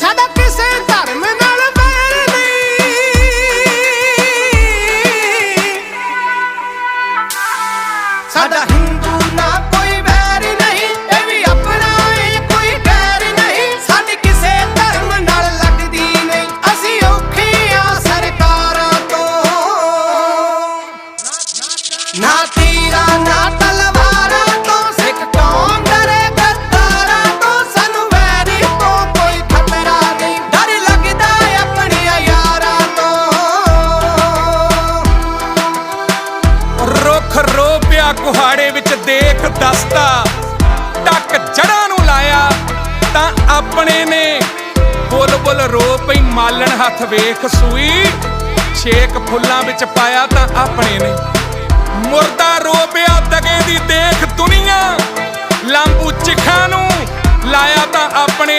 ਸਾਡਾ ਕਿਸੇ ਧਰਮ ਨਾਲ ਵੈਰ ਨਹੀਂ ਸਾਡਾ ਹਿੰਦੂ ਨਾ ਕੋਈ ਵੈਰ ਨਹੀਂ ਇਹ ਵੀ ਆਪਣਾ ਏ ਕੋਈ ਗੈਰ ਨਹੀਂ ਸਾਡੀ ਕਿਸੇ ਧਰਮ ਨਾਲ ਲੱਗਦੀ ਨਹੀਂ ਅਸੀਂ ਔਖੇ ਆ ਸਰਕਾਰਾਂ ਤੋਂ ਨਾ ਰੋਪਿਆ ਕੁਹਾੜੇ ਵਿੱਚ ਦੇਖ ਦਸਤਾ। ਟੱਕ ਜੜਾਂ ਨੂੰ ਲਾਇਆ, ਤਾਂ ਆਪਣੇ ਨੇ ਬੁੱਲ ਬੁੱਲ ਰੋ ਪਈ, ਮਾਲਣ ਹੱਥ ਵੇਖ ਸੂਈ। ਛੇਕ ਫੁੱਲਾਂ ਵਿੱਚ ਪਾਇਆ ਤਾਂ ਆਪਣੇ ਨੇ। ਮੁਰਦਾ ਰੋਪਿਆ ਦਗੇ ਦੀ ਦੇਖ ਦੁਨੀਆ। ਲਾਂਬੂ ਚਿਖਾਂ ਨੂੰ ਲਾਇਆ ਤਾਂ ਆਪਣੇ